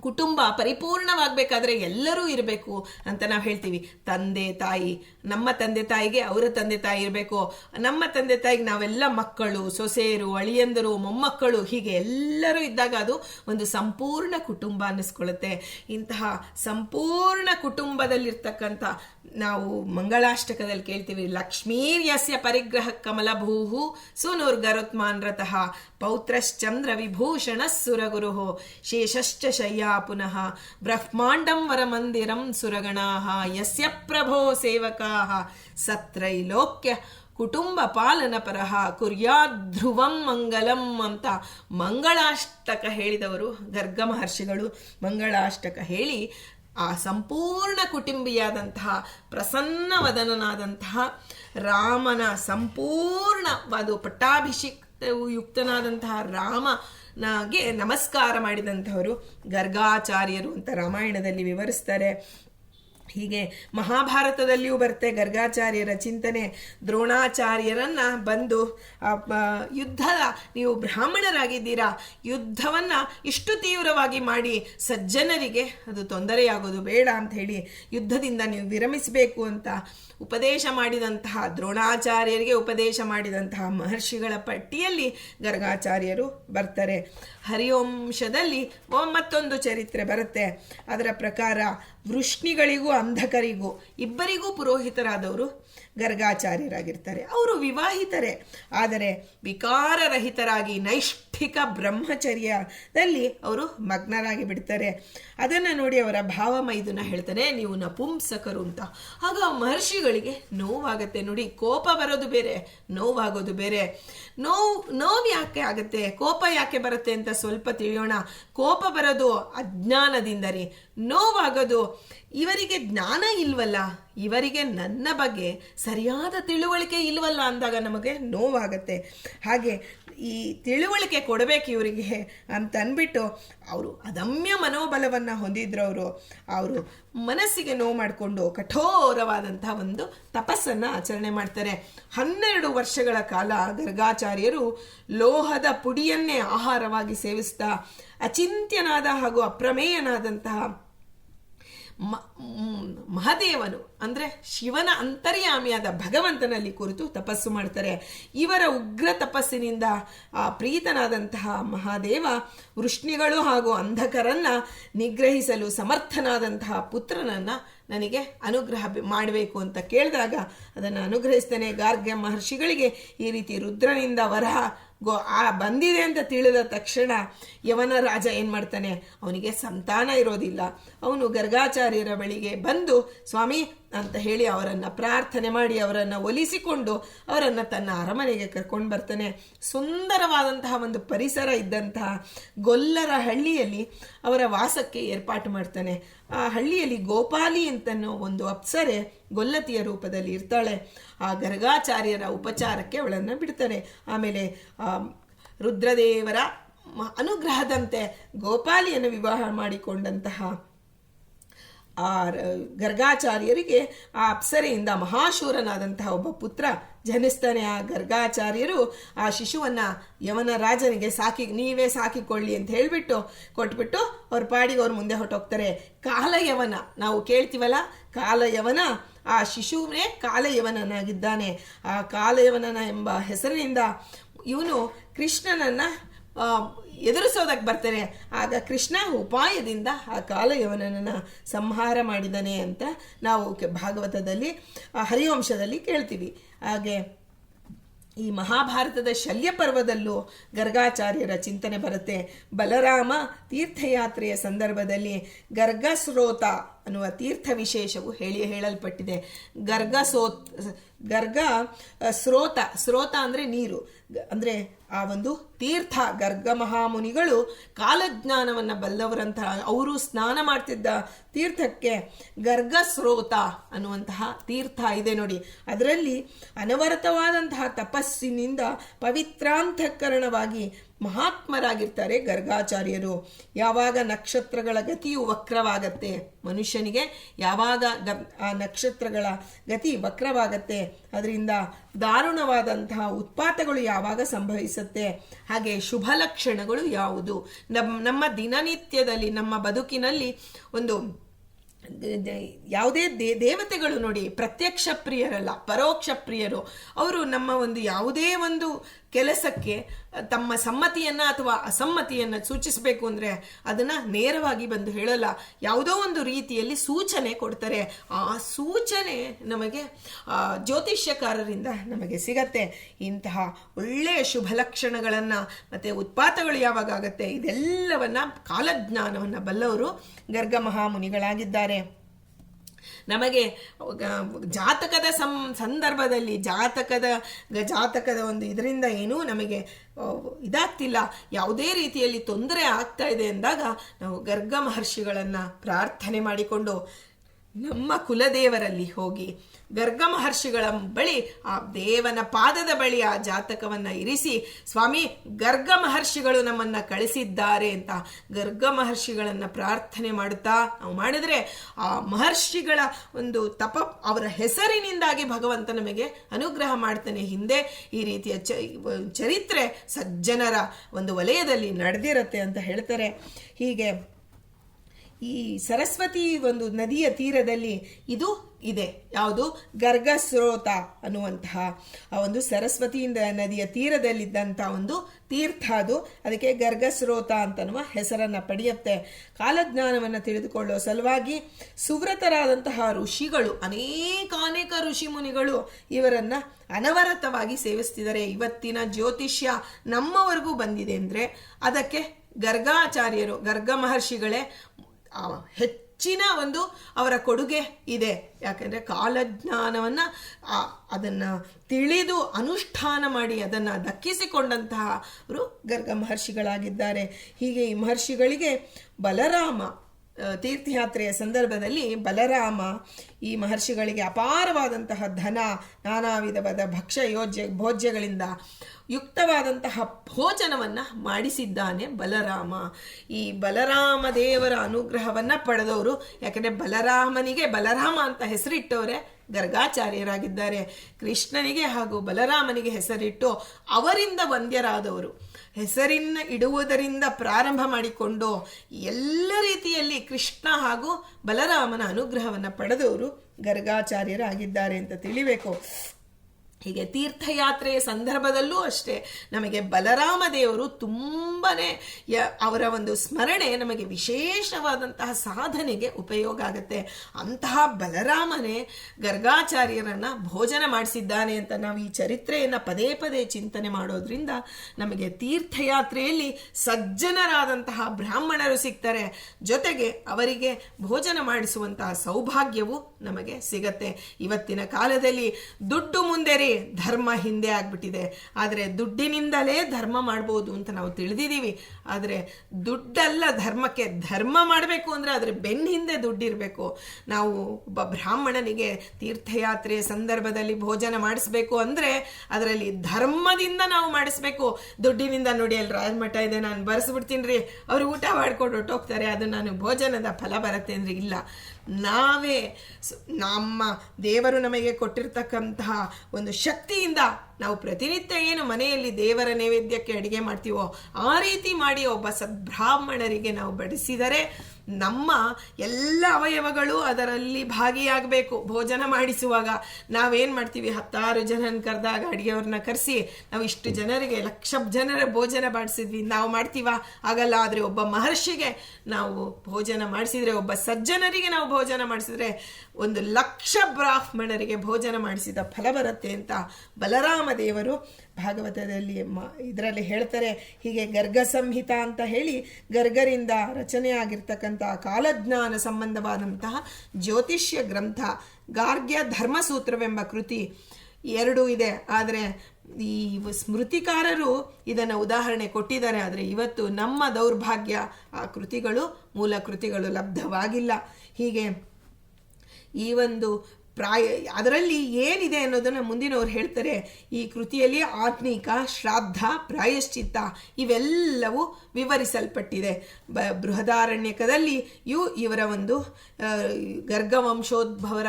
ಕುಟುಂಬ ಪರಿಪೂರ್ಣವಾಗಬೇಕಾದ್ರೆ ಎಲ್ಲರೂ ಇರಬೇಕು ಅಂತ ನಾವು ಹೇಳ್ತೀವಿ. ತಂದೆ, ತಾಯಿ, ನಮ್ಮ ತಂದೆ ತಾಯಿಗೆ ಅವರ ತಂದೆ ತಾಯಿ ಇರಬೇಕು. ನಮ್ಮ ತಂದೆ ತಾಯಿಗೆ ನಾವೆಲ್ಲ ಮಕ್ಕಳು, ಸೊಸೆಯರು, ಅಳಿಯಂದರು, ಮೊಮ್ಮಕ್ಕಳು, ಹೀಗೆ ಎಲ್ಲರೂ ಇದ್ದಾಗ ಅದು ಒಂದು ಸಂಪೂರ್ಣ ಕುಟುಂಬ ಅನ್ನಿಸ್ಕೊಳ್ಳುತ್ತೆ. ಇಂತಹ ಸಂಪೂರ್ಣ ಕುಟುಂಬದಲ್ಲಿರ್ತಕ್ಕಂಥ ನಾವು ಮಂಗಳಾಷ್ಟಕದಲ್ಲಿ ಕೇಳ್ತೀವಿ ಲಕ್ಷ್ಮೀರ್ಯಸ್ಯ ಪರಿಗ್ರಹ ಕಮಲಭೂಹು ಸುನುರ್ಗರುತ್ಮಾನ್ ರತಃ ಪೌತ್ರಶ್ಚಂದ್ರ ವಿಭೂಷಣ ಸುರಗುರು ಶೇಷಶ್ಚ ಶಯ್ಯಾ ಪುನಃ ಬ್ರಹ್ಮಾಂಡಂ ವರಮಂದಿರಂ ಸುರಗಣಾ ಯಸ್ಯ ಪ್ರಭೋ ಸೇವಕಾ ಸತ್ರೈಲೋಕ್ಯ ಕುಟುಂಬ ಪಾಲನ ಪರಹ ಕುರ್ಯಾಧ್ರುವಂ ಮಂಗಲಂ ಅಂತ ಮಂಗಳಾಷ್ಟಕ ಹೇಳಿದವರು ಗರ್ಗ ಮಹರ್ಷಿಗಳು ಮಂಗಳಾಷ್ಟಕ ಹೇಳಿ ಆ ಸಂಪೂರ್ಣ ಕುಟುಂಬಿಯಾದಂತಹ ಪ್ರಸನ್ನವದನನಾದಂತಹ ರಾಮನ ಸಂಪೂರ್ಣವಾದ ಪಟ್ಟಾಭಿಷೇಕ ಯುಕ್ತನಾದಂತಹ ರಾಮನಾಗೆ ನಮಸ್ಕಾರ ಮಾಡಿದಂಥವರು. ಗರ್ಗಾಚಾರ್ಯರು ಅಂತ ರಾಮಾಯಣದಲ್ಲಿ ವಿವರಿಸ್ತಾರೆ. ಹೀಗೆ ಮಹಾಭಾರತದಲ್ಲಿಯೂ ಬರುತ್ತೆ ಗರ್ಗಾಚಾರ್ಯರ ಚಿಂತನೆ. ದ್ರೋಣಾಚಾರ್ಯರನ್ನ ಬಂದು ಯುದ್ಧದ ನೀವು ಬ್ರಾಹ್ಮಣರಾಗಿದ್ದೀರಾ, ಯುದ್ಧವನ್ನ ಇಷ್ಟು ತೀವ್ರವಾಗಿ ಮಾಡಿ ಸಜ್ಜನರಿಗೆ ಅದು ತೊಂದರೆಯಾಗೋದು ಬೇಡ ಅಂತ ಹೇಳಿ ಯುದ್ಧದಿಂದ ನೀವು ವಿರಮಿಸಬೇಕು ಅಂತ ಉಪದೇಶ ಮಾಡಿದಂತಹ ದ್ರೋಣಾಚಾರ್ಯರಿಗೆ ಉಪದೇಶ ಮಾಡಿದಂತಹ ಮಹರ್ಷಿಗಳ ಪಟ್ಟಿಯಲ್ಲಿ ಗರ್ಗಾಚಾರ್ಯರು ಬರ್ತಾರೆ. ಹರಿವಂಶದಲ್ಲಿ ಮತ್ತೊಂದು ಚರಿತ್ರೆ ಬರುತ್ತೆ. ಅದರ ಪ್ರಕಾರ ವೃಷ್ಣಿಗಳಿಗೂ ಅಂಧಕರಿಗೂ ಇಬ್ಬರಿಗೂ ಪುರೋಹಿತರಾದವರು ಗರ್ಗಾಚಾರ್ಯರಾಗಿರ್ತಾರೆ. ಅವರು ವಿವಾಹಿತರೇ. ಆದರೆ ವಿಕಾರರಹಿತರಾಗಿ ನೈಷ್ಠಿಕ ಬ್ರಹ್ಮಚರ್ಯದಲ್ಲಿ ಅವರು ಮಗ್ನರಾಗಿ ಬಿಡ್ತಾರೆ. ಅದನ್ನು ನೋಡಿ ಅವರ ಭಾವ ಮೈದುನ ಹೇಳ್ತಾನೆ, ನೀವು ನಪುಂಸಕರು ಅಂತ. ಆಗ ಮಹರ್ಷಿಗಳಿಗೆ ನೋವಾಗತ್ತೆ ನೋಡಿ. ಕೋಪ ಬರೋದು ಬೇರೆ, ನೋವಾಗೋದು ಬೇರೆ. ನೋವು ನೋವು ಯಾಕೆ ಆಗುತ್ತೆ? ಕೋಪ ಯಾಕೆ ಬರುತ್ತೆ ಅಂತ ಸ್ವಲ್ಪ ತಿಳಿಯೋಣ. ಕೋಪ ಬರೋದು ಅಜ್ಞಾನದಿಂದ ರೀ ನೋವಾಗೋದು ಇವರಿಗೆ ಜ್ಞಾನ ಇಲ್ವಲ್ಲ. ಇವರಿಗೆ ನನ್ನ ಬಗ್ಗೆ ಸರಿಯಾದ ತಿಳುವಳಿಕೆ ಇಲ್ವಲ್ಲ ಅಂದಾಗ ನಮಗೆ ನೋವಾಗತ್ತೆ. ಹಾಗೆ ಈ ತಿಳುವಳಿಕೆ ಕೊಡಬೇಕು ಇವರಿಗೆ ಅಂತ ಅಂದ್ಬಿಟ್ಟು ಅವರು ಅದಮ್ಯ ಮನೋಬಲವನ್ನು ಹೊಂದಿದ್ರು ಅವರು. ಅವರು ಮನಸ್ಸಿಗೆ ನೋವು ಮಾಡಿಕೊಂಡು ಕಠೋರವಾದಂತಹ ಒಂದು ತಪಸ್ಸನ್ನು ಆಚರಣೆ ಮಾಡ್ತಾರೆ. ಹನ್ನೆರಡು ವರ್ಷಗಳ ಕಾಲ ಗರ್ಗಾಚಾರ್ಯರು ಲೋಹದ ಪುಡಿಯನ್ನೇ ಆಹಾರವಾಗಿ ಸೇವಿಸ್ತಾ ಅಚಿಂತ್ಯನಾದ ಹಾಗೂ ಅಪ್ರಮೇಯನಾದಂತಹ ಮಹದೇವನು ಅಂದರೆ ಶಿವನ ಅಂತರ್ಯಾಮಿಯಾದ ಭಗವಂತನಲ್ಲಿ ಕುರಿತು ತಪಸ್ಸು ಮಾಡ್ತಾರೆ. ಇವರ ಉಗ್ರ ತಪಸ್ಸಿನಿಂದ, ಆ, ಪ್ರೀತನಾದಂತಹ ಮಹಾದೇವ ವೃಷ್ಣಿಗಳು ಹಾಗೂ ಅಂಧಕರನ್ನ ನಿಗ್ರಹಿಸಲು ಸಮರ್ಥನಾದಂತಹ ಪುತ್ರನನ್ನ ನನಗೆ ಅನುಗ್ರಹ ಮಾಡಬೇಕು ಅಂತ ಕೇಳಿದಾಗ ಅದನ್ನು ಅನುಗ್ರಹಿಸ್ತೇನೆ. ಗಾರ್ಗ್ಯ ಮಹರ್ಷಿಗಳಿಗೆ ಈ ರೀತಿ ರುದ್ರನಿಂದ ವರಹ ಗೋ, ಆ ಬಂದಿದೆ ಅಂತ ತಿಳಿದ ತಕ್ಷಣ ಯವನ ರಾಜ ಏನು ಮಾಡ್ತಾನೆ? ಅವನಿಗೆ ಸಂತಾನ ಇರೋದಿಲ್ಲ. ಅವನು ಗರ್ಗಾಚಾರ್ಯರ ಬಳಿಗೆ ಬಂದು, ಸ್ವಾಮಿ ಅಂತ ಹೇಳಿ ಅವರನ್ನು ಪ್ರಾರ್ಥನೆ ಮಾಡಿ ಅವರನ್ನು ಒಲಿಸಿಕೊಂಡು ಅವರನ್ನು ತನ್ನ ಅರಮನೆಗೆ ಕರ್ಕೊಂಡು ಬರ್ತಾನೆ. ಸುಂದರವಾದಂತಹ ಒಂದು ಪರಿಸರ ಇದ್ದಂತಹ ಗೊಲ್ಲರ ಹಳ್ಳಿಯಲ್ಲಿ ಅವರ ವಾಸಕ್ಕೆ ಏರ್ಪಾಟು ಮಾಡ್ತಾನೆ. ಆ ಹಳ್ಳಿಯಲ್ಲಿ ಗೋಪಾಲಿ ಅಂತನೋ ಒಂದು ಅಪ್ಸರೆ ಗೊಲ್ಲತಿಯ ರೂಪದಲ್ಲಿ ಇರ್ತಾಳೆ. ಆ ಗರ್ಗಾಚಾರ್ಯರ ಉಪಚಾರಕ್ಕೆ ಅವಳನ್ನು ಬಿಡ್ತಾನೆ. ಆಮೇಲೆ ರುದ್ರದೇವರ ಅನುಗ್ರಹದಂತೆ ಗೋಪಾಲಿಯನ್ನು ವಿವಾಹ ಮಾಡಿಕೊಂಡಂತಹ ಆ ಗರ್ಗಾಚಾರ್ಯರಿಗೆ ಆ ಅಪ್ಸರೆಯಿಂದ ಮಹಾಶೂರನಾದಂತಹ ಒಬ್ಬ ಪುತ್ರ ಜನಿಸ್ತಾನೆ. ಆ ಗರ್ಗಾಚಾರ್ಯರು ಆ ಶಿಶುವನ್ನ ಯವನ ರಾಜನಿಗೆ ಸಾಕಿ, ನೀವೇ ಸಾಕಿಕೊಳ್ಳಿ ಅಂತ ಹೇಳಿಬಿಟ್ಟು ಕೊಟ್ಬಿಟ್ಟು ಅವ್ರ ಪಾಡಿಗೆ ಅವ್ರ ಮುಂದೆ ಹೊಟ್ಟೋಗ್ತಾರೆ ಕಾಲಯವನ ನಾವು ಕೇಳ್ತೀವಲ್ಲ ಕಾಲಯವನ ಆ ಶಿಶುವೇ ಕಾಲಯವನನಾಗಿದ್ದಾನೆ ಆ ಕಾಲಯವನನ ಎಂಬ ಹೆಸರಿನಿಂದ ಇವನು ಕೃಷ್ಣನನ್ನ ಎದುರಿಸೋದಕ್ಕೆ ಬರ್ತಾರೆ ಆಗ ಕೃಷ್ಣ ಉಪಾಯದಿಂದ ಆ ಕಾಲಯವನನ್ನು ಸಂಹಾರ ಮಾಡಿದನೆ ಅಂತ ನಾವು ಭಾಗವತದಲ್ಲಿ ಹರಿವಂಶದಲ್ಲಿ ಕೇಳ್ತೀವಿ. ಹಾಗೆ ಈ ಮಹಾಭಾರತದ ಶಲ್ಯ ಪರ್ವದಲ್ಲೂ ಗರ್ಗಾಚಾರ್ಯರ ಚಿಂತನೆ ಬರುತ್ತೆ. ಬಲರಾಮ ತೀರ್ಥಯಾತ್ರೆಯ ಸಂದರ್ಭದಲ್ಲಿ ಗರ್ಗಸ್ರೋತ ಅನ್ನುವ ತೀರ್ಥ ವಿಶೇಷವು ಹೇಳಿ ಹೇಳಲ್ಪಟ್ಟಿದೆ. ಗರ್ಗಸೋತ್ ಗರ್ಗ ಸ್ರೋತ ಸ್ರೋತ ಅಂದರೆ ನೀರು. ಅಂದರೆ ಆ ಒಂದು ತೀರ್ಥ ಗರ್ಗ ಮಹಾಮುನಿಗಳು ಕಾಲಜ್ಞಾನವನ್ನು ಬಲ್ಲವರಂತಹ, ಅವರು ಸ್ನಾನ ಮಾಡ್ತಿದ್ದ ತೀರ್ಥಕ್ಕೆ ಗರ್ಗ ಸ್ರೋತ ಅನ್ನುವಂತಹ ತೀರ್ಥ ಇದೆ ನೋಡಿ. ಅದರಲ್ಲಿ ಅನವರತವಾದಂತಹ ತಪಸ್ಸಿನಿಂದ ಪವಿತ್ರಾಂತಃಕರಣವಾಗಿ ಮಹಾತ್ಮರಾಗಿರ್ತಾರೆ ಗರ್ಗಾಚಾರ್ಯರು. ಯಾವಾಗ ನಕ್ಷತ್ರಗಳ ಗತಿಯು ವಕ್ರವಾಗತ್ತೆ, ಮನುಷ್ಯನಿಗೆ ಯಾವಾಗ ಗ- ಆ ನಕ್ಷತ್ರಗಳ ಗತಿ ವಕ್ರವಾಗತ್ತೆ, ಅದರಿಂದ ದಾರುಣವಾದಂತಹ ಉತ್ಪಾತಗಳು ಯಾವಾಗ ಸಂಭವಿಸುತ್ತೆ, ಹಾಗೆ ಶುಭ ಲಕ್ಷಣಗಳು ಯಾವುದು? ನಮ್ಮ ನಮ್ಮ ದಿನನಿತ್ಯದಲ್ಲಿ, ನಮ್ಮ ಬದುಕಿನಲ್ಲಿ ಒಂದು ಯಾವುದೇ ದೇ ದೇವತೆಗಳು ನೋಡಿ, ಪ್ರತ್ಯಕ್ಷ ಪ್ರಿಯರಲ್ಲ, ಪರೋಕ್ಷ ಪ್ರಿಯರು, ಅವರು ನಮ್ಮ ಒಂದು ಯಾವುದೇ ಒಂದು ಕೆಲಸಕ್ಕೆ ತಮ್ಮ ಸಮ್ಮತಿಯನ್ನು ಅಥವಾ ಅಸಮ್ಮತಿಯನ್ನು ಸೂಚಿಸಬೇಕು ಅಂದರೆ ಅದನ್ನು ನೇರವಾಗಿ ಬಂದು ಹೇಳಲ್ಲ. ಯಾವುದೋ ಒಂದು ರೀತಿಯಲ್ಲಿ ಸೂಚನೆ ಕೊಡ್ತಾರೆ. ಆ ಸೂಚನೆ ನಮಗೆ ಜ್ಯೋತಿಷ್ಯಕಾರರಿಂದ ನಮಗೆ ಸಿಗತ್ತೆ. ಇಂತಹ ಒಳ್ಳೆಯ ಶುಭ ಲಕ್ಷಣಗಳನ್ನು ಮತ್ತು ಉತ್ಪಾತಗಳು ಯಾವಾಗ ಆಗುತ್ತೆ, ಇದೆಲ್ಲವನ್ನ ಕಾಲಜ್ಞಾನವನ್ನ ಬಲ್ಲವರು ಗರ್ಗ ಮಹಾಮುನಿಗಳಾಗಿದ್ದಾರೆ ನಮಗೆ ಜಾತಕದ ಸಂ, ಸಂದರ್ಭದಲ್ಲಿ ಜಾತಕದ ಜಾತಕದ ಒಂದು ಇದರಿಂದ ಏನೂ ನಮಗೆ ಇದಾಗ್ತಿಲ್ಲ. ಯಾವುದೇ ರೀತಿಯಲ್ಲಿ ತೊಂದರೆ ಆಗ್ತಾ ಇದೆ ಅಂದಾಗ ನಾವು ಗರ್ಗ ಮಹರ್ಷಿಗಳನ್ನು ಪ್ರಾರ್ಥನೆ ಮಾಡಿಕೊಂಡು ನಮ್ಮ ಕುಲದೇವರಲ್ಲಿ ಹೋಗಿ ಗರ್ಗ ಮಹರ್ಷಿಗಳ ಬಳಿ, ಆ ದೇವನ ಪಾದದ ಬಳಿ ಆ ಜಾತಕವನ್ನ ಇರಿಸಿ, ಸ್ವಾಮಿ ಗರ್ಗ ಮಹರ್ಷಿಗಳು ನಮ್ಮನ್ನ ಕಳಿಸಿದ್ದಾರೆ ಅಂತ ಗರ್ಗ ಮಹರ್ಷಿಗಳನ್ನ ಪ್ರಾರ್ಥನೆ ಮಾಡುತ್ತಾ, ನಾವು ಮಾಡಿದ್ರೆ ಆ ಮಹರ್ಷಿಗಳ ಒಂದು ತಪ ಅವರ ಹೆಸರಿನಿಂದಾಗಿ ಭಗವಂತ ನಮಗೆ ಅನುಗ್ರಹ ಮಾಡ್ತಾನೆ. ಹಿಂದೆ ಈ ರೀತಿಯ ಚರಿತ್ರೆ ಸಜ್ಜನರ ಒಂದು ವಲಯದಲ್ಲಿ ನಡೆದಿರತ್ತೆ ಅಂತ ಹೇಳ್ತಾರೆ. ಹೀಗೆ ಈ ಸರಸ್ವತಿ ಒಂದು ನದಿಯ ತೀರದಲ್ಲಿ ಇದು ಇದೆ. ಯಾವುದು? ಗರ್ಗಸ್ರೋತ ಅನ್ನುವಂತಹ ಆ ಒಂದು ಸರಸ್ವತಿಯಿಂದ ನದಿಯ ತೀರದಲ್ಲಿದ್ದಂಥ ಒಂದು ತೀರ್ಥ ಅದು. ಅದಕ್ಕೆ ಗರ್ಗಸ್ರೋತ ಅಂತನ್ನುವ ಹೆಸರನ್ನು ಪಡೆಯುತ್ತೆ. ಕಾಲಜ್ಞಾನವನ್ನು ತಿಳಿದುಕೊಳ್ಳೋ ಸಲುವಾಗಿ ಸುವ್ರತರಾದಂತಹ ಋಷಿಗಳು ಅನೇಕ ಅನೇಕ ಋಷಿ ಮುನಿಗಳು ಇವರನ್ನು ಅನವರತವಾಗಿ ಸೇವಿಸ್ತಿದ್ದಾರೆ. ಇವತ್ತಿನ ಜ್ಯೋತಿಷ್ಯ ನಮ್ಮವರೆಗೂ ಬಂದಿದೆ ಅಂದರೆ ಅದಕ್ಕೆ ಗರ್ಗಾಚಾರ್ಯರು, ಗರ್ಗ ಮಹರ್ಷಿಗಳೇ ಹೆಚ್ಚಿನ ಒಂದು ಅವರ ಕೊಡುಗೆ ಇದೆ. ಯಾಕೆಂದರೆ ಕಾಲಜ್ಞಾನವನ್ನು ಅದನ್ನು ತಿಳಿದು ಅನುಷ್ಠಾನ ಮಾಡಿ ಅದನ್ನು ದಕ್ಕಿಸಿಕೊಂಡಂತಹ ಅವರು ಗರ್ಗ ಮಹರ್ಷಿಗಳಾಗಿದ್ದಾರೆ. ಹೀಗೆ ಈ ಮಹರ್ಷಿಗಳಿಗೆ ಬಲರಾಮ ತೀರ್ಥಯಾತ್ರೆಯ ಸಂದರ್ಭದಲ್ಲಿ ಬಲರಾಮ ಈ ಮಹರ್ಷಿಗಳಿಗೆ ಅಪಾರವಾದಂತಹ ಧನ ನಾನಾ ವಿಧವಾದ ಭಕ್ಷ್ಯ ಯೋಜ್ಯ, ಭೋಜ್ಯಗಳಿಂದ ಯುಕ್ತವಾದಂತಹ ಭೋಜನವನ್ನು ಮಾಡಿಸಿದ್ದಾನೆ ಬಲರಾಮ. ಈ ಬಲರಾಮ ದೇವರ ಅನುಗ್ರಹವನ್ನು ಪಡೆದವರು, ಯಾಕಂದರೆ ಬಲರಾಮನಿಗೆ ಬಲರಾಮ ಅಂತ ಹೆಸರಿಟ್ಟವರೇ. ಗರ್ಗಾಚಾರ್ಯರಾಗಿದ್ದಾರೆ. ಕೃಷ್ಣನಿಗೆ ಹಾಗೂ ಬಲರಾಮನಿಗೆ ಹೆಸರಿಟ್ಟು ಅವರಿಂದ ವಂದ್ಯರಾದವರು. ಹೆಸರಿನ ಇಡುವುದರಿಂದ ಪ್ರಾರಂಭ ಮಾಡಿಕೊಂಡು ಎಲ್ಲ ರೀತಿಯಲ್ಲಿ ಕೃಷ್ಣ ಹಾಗೂ ಬಲರಾಮನ ಅನುಗ್ರಹವನ್ನು ಪಡೆದವರು ಗರ್ಗಾಚಾರ್ಯರಾಗಿದ್ದಾರೆ ಅಂತ ತಿಳಿಬೇಕು. ಹೀಗೆ ತೀರ್ಥಯಾತ್ರೆಯ ಸಂದರ್ಭದಲ್ಲೂ ಅಷ್ಟೇ ನಮಗೆ ಬಲರಾಮ ದೇವರು ತುಂಬನೇ ಅವರ ಒಂದು ಸ್ಮರಣೆ ನಮಗೆ ವಿಶೇಷವಾದಂತಹ ಸಾಧನೆಗೆ ಉಪಯೋಗ ಆಗುತ್ತೆ. ಅಂತಹ ಬಲರಾಮನೇ ಗರ್ಗಾಚಾರ್ಯರನ್ನ ಭೋಜನ ಮಾಡಿಸಿದ್ದಾನೆ ಅಂತ ನಾವು ಈ ಚರಿತ್ರೆಯನ್ನು ಪದೇ ಪದೇ ಚಿಂತನೆ ಮಾಡೋದ್ರಿಂದ ನಮಗೆ ತೀರ್ಥಯಾತ್ರೆಯಲ್ಲಿ ಸಜ್ಜನರಾದಂತಹ ಬ್ರಾಹ್ಮಣರು ಸಿಗ್ತಾರೆ. ಜೊತೆಗೆ ಅವರಿಗೆ ಭೋಜನ ಮಾಡಿಸುವಂತಹ ಸೌಭಾಗ್ಯವು ನಮಗೆ ಸಿಗತ್ತೆ. ಇವತ್ತಿನ ಕಾಲದಲ್ಲಿ ದುಡ್ಡು ಮುಂದೆ ಧರ್ಮ ಹಿಂದೆ ಆಗ್ಬಿಟ್ಟಿದೆ. ಆದರೆ ದುಡ್ಡಿನಿಂದಲೇ ಧರ್ಮ ಮಾಡ್ಬೋದು ಅಂತ ನಾವು ತಿಳಿದಿದ್ದೀವಿ. ಆದರೆ ದುಡ್ಡಲ್ಲ ಧರ್ಮಕ್ಕೆ ಧರ್ಮ ಮಾಡಬೇಕು ಅಂದರೆ ಅದರ ಬೆನ್ನ ಹಿಂದೆ ದುಡ್ಡಿರಬೇಕು. ನಾವು ಒಬ್ಬ ಬ್ರಾಹ್ಮಣನಿಗೆ ತೀರ್ಥಯಾತ್ರೆಯ ಸಂದರ್ಭದಲ್ಲಿ ಭೋಜನ ಮಾಡಿಸ್ಬೇಕು ಅಂದರೆ ಅದರಲ್ಲಿ ಧರ್ಮದಿಂದ ನಾವು ಮಾಡಿಸ್ಬೇಕು. ದುಡ್ಡಿನಿಂದ ನೋಡಿ ಅಲ್ಲಿ ರಾಜಮಠ ಇದೆ, ನಾನು ಬರೆಸ್ಬಿಡ್ತೀನಿ ರೀ. ಅವ್ರು ಊಟ ಮಾಡ್ಕೊಂಡು ಹೊಟ್ಟೋಗ್ತಾರೆ ಅದು ನಾನು ಭೋಜನದ ಫಲ ಬರುತ್ತೆ ಅಂದರೆ ಇಲ್ಲ. ನಾವೇ ನಮ್ಮ ದೇವರು ನಮಗೆ ಕೊಟ್ಟಿರ್ತಕ್ಕಂತಹ ಒಂದು ಶಕ್ತಿಯಿಂದ ನಾವು ಪ್ರತಿನಿತ್ಯ ಏನು ಮನೆಯಲ್ಲಿ ದೇವರ ನೈವೇದ್ಯಕ್ಕೆ ಅಡುಗೆ ಮಾಡ್ತೀವೋ ಆ ರೀತಿ ಮಾಡಿ ಒಬ್ಬ ಸದ್ಬ್ರಾಹ್ಮಣರಿಗೆ ನಾವು ಬಡಿಸಿದರೆ ನಮ್ಮ ಎಲ್ಲ ಅವಯವಗಳು ಅದರಲ್ಲಿ ಭಾಗಿಯಾಗಬೇಕು. ಭೋಜನ ಮಾಡಿಸುವಾಗ ನಾವೇನು ಮಾಡ್ತೀವಿ? ಹತ್ತಾರು ಜನನ ಕರೆದಾಗ ಅಡುಗೆಯವ್ರನ್ನ ಕರೆಸಿ ನಾವು ಇಷ್ಟು ಜನರಿಗೆ ಲಕ್ಷ ಜನರ ಭೋಜನ ಮಾಡಿಸಿದ್ವಿ. ನಾವು ಮಾಡ್ತೀವ? ಆಗಲ್ಲ. ಆದರೆ ಒಬ್ಬ ಮಹರ್ಷಿಗೆ ನಾವು ಭೋಜನ ಮಾಡಿಸಿದರೆ, ಒಬ್ಬ ಸಜ್ಜನರಿಗೆ ನಾವು ಭೋಜನ ಮಾಡಿಸಿದ್ರೆ ಒಂದು ಲಕ್ಷ ಬ್ರಾಹ್ಮಣರಿಗೆ ಭೋಜನ ಮಾಡಿಸಿದ ಫಲ ಬರುತ್ತೆ ಅಂತ ಬಲರಾಮ ದೇವರು ಭಾಗವತದಲ್ಲಿ ಇದರಲ್ಲಿ ಹೇಳ್ತಾರೆ ಹೀಗೆ ಗರ್ಗ ಸಂಹಿತ ಅಂತ ಹೇಳಿ ಗರ್ಗರಿಂದ ರಚನೆ ಕಾಲಜ್ಞಾನ ಸಂಬಂಧವಾದಂತಹ ಜ್ಯೋತಿಷ್ಯ ಗ್ರಂಥ ಗಾರ್ಗ್ಯ ಧರ್ಮಸೂತ್ರವೆಂಬ ಕೃತಿ ಎರಡೂ ಇದೆ. ಆದರೆ ಈ ಸ್ಮೃತಿಕಾರರು ಇದನ್ನು ಉದಾಹರಣೆ ಕೊಟ್ಟಿದ್ದಾರೆ. ಆದರೆ ಇವತ್ತು ನಮ್ಮ ದೌರ್ಭಾಗ್ಯ ಆ ಕೃತಿಗಳು, ಮೂಲ ಕೃತಿಗಳು ಲಬ್ಧವಾಗಿಲ್ಲ. ಹೀಗೆ ಈ ಒಂದು ಪ್ರಾಯ, ಅದರಲ್ಲಿ ಏನಿದೆ ಅನ್ನೋದನ್ನು ಮುಂದಿನವ್ರು ಹೇಳ್ತಾರೆ. ಈ ಕೃತಿಯಲ್ಲಿ ಆತ್ಮೀಕ ಶ್ರಾದ್ದ ಪ್ರಾಯಶ್ಚಿತ್ತ ಇವೆಲ್ಲವೂ ವಿವರಿಸಲ್ಪಟ್ಟಿದೆ. ಬ, ಬೃಹದಾರಣ್ಯಕದಲ್ಲಿ ಇವು ಇವರ ಒಂದು ಗರ್ಗವಂಶೋದ್ಭವರ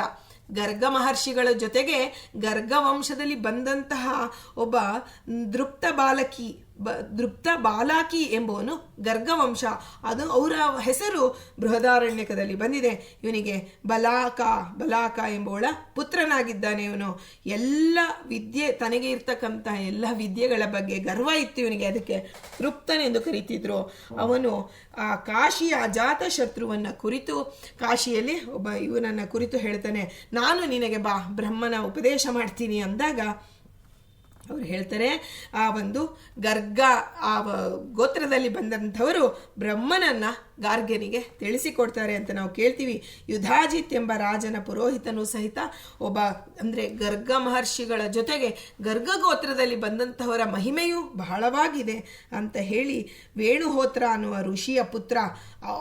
ಗರ್ಗ ಮಹರ್ಷಿಗಳ ಜೊತೆಗೆ ಗರ್ಗ ವಂಶದಲ್ಲಿ ಬಂದಂತಹ ಒಬ್ಬ ದೃಪ್ತ ಬಾಲಕಿ ಬ, ದೃಪ್ತ ಬಾಲಾಕಿ ಎಂಬುವನು ಗರ್ಗವಂಶ. ಅದು ಅವರ ಹೆಸರು ಬೃಹದಾರಣ್ಯಕದಲ್ಲಿ ಬಂದಿದೆ. ಇವನಿಗೆ ಬಲಾಕ ಬಲಾಕ ಎಂಬುವಳ ಪುತ್ರನಾಗಿದ್ದಾನೆ ಇವನು. ಎಲ್ಲ ವಿದ್ಯೆ, ತನಗೆ ಇರ್ತಕ್ಕಂಥ ಎಲ್ಲ ವಿದ್ಯೆಗಳ ಬಗ್ಗೆ ಗರ್ವ ಇತ್ತು ಇವನಿಗೆ. ಅದಕ್ಕೆ ತೃಪ್ತನೆಂದು ಕರೀತಿದ್ರು. ಅವನು, ಆ ಕಾಶಿಯ ಅಜಾತ ಶತ್ರುವನ್ನ ಕುರಿತು, ಕಾಶಿಯಲ್ಲಿ ಒಬ್ಬ ಇವನನ್ನ ಕುರಿತು ಹೇಳ್ತಾನೆ, ನಾನು ನಿನಗೆ ಬಾ, ಬ್ರಹ್ಮನ ಉಪದೇಶ ಮಾಡ್ತೀನಿ ಅಂದಾಗ ಅವ್ರು ಹೇಳ್ತಾರೆ ಆ ಒಂದು ಗರ್ಗ ಆ ಗೋತ್ರದಲ್ಲಿ ಬಂದಂಥವರು ಬ್ರಹ್ಮನನ್ನ ಗಾರ್ಗ್ಯನಿಗೆ ತಿಳಿಸಿಕೊಡ್ತಾರೆ ಅಂತ ನಾವು ಕೇಳ್ತೀವಿ. ಯುಧಾಜಿತ್ ಎಂಬ ರಾಜನ ಪುರೋಹಿತನು ಸಹಿತ ಒಬ್ಬ, ಅಂದರೆ ಗರ್ಗ ಮಹರ್ಷಿಗಳ ಜೊತೆಗೆ ಗರ್ಗ ಗೋತ್ರದಲ್ಲಿ ಬಂದಂತಹವರ ಮಹಿಮೆಯೂ ಬಹಳವಾಗಿದೆ ಅಂತ ಹೇಳಿ ವೇಣುಹೋತ್ರ ಅನ್ನುವ ಋಷಿಯ ಪುತ್ರ